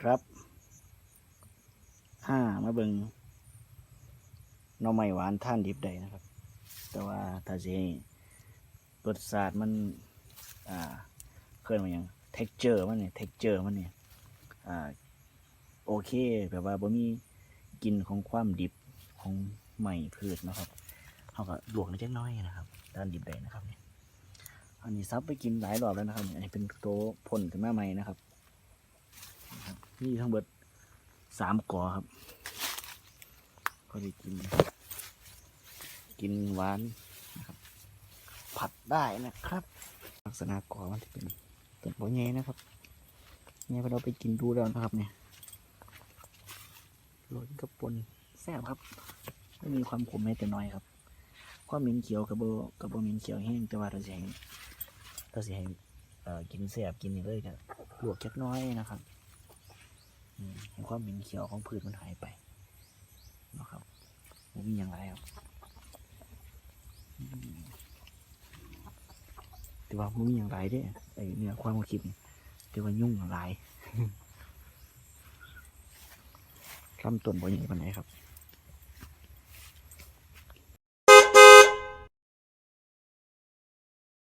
ครับห้ามาเบิงน่อไม้หวานท่านดิบได้นะครับ แต่ว่าถ้าสิให้รสชาติมัน อ่าเคลื่อนมาอย่าง texture มันเนี่ย texture มันเนี่ย อ่า โอเค แบบว่าบ่มีกลิ่นของความดิบของไม้พืชนะครับเขาก็ลวกนิดน้อยนะครับ ด้านดิบได้นะครับเนี่ยอันนี้ซับไปกินหลายรอบแล้วนะครับ อันนี้เป็นโตวพ่นขึ้นมาใหม่นะครับ นี่ทั้งเบิดสามกอครับก็ได้กิน กินหวานนะครับ ผัดได้นะครับ ลักษณะกอมันจะเป็นเป็นหัวใหญ่นะครับเนี่ยเราไปกินดูแล้วนะครับเนี่ยรยกับปนแซ่บครับไม่มีความขมแม้แต่น้อยครับความเหม็นเขียวกับโบกับโบเหม็นเขียวแห้งแต่ว่าเราจะให้เราจะให้เอ่อกินแซ่บกินนี่เลยกับลวกแค่น้อยนะครับ ความเหม็นเขียวของพืชมันหายไปนะครับไม่มีอย่างไรครับแต่ว่าไม่มีอย่างไรเด้ไอเนื้อความคิดแต่ว่ายุ่งหลายลำต้นบ่ใหญ่ปานไงครับ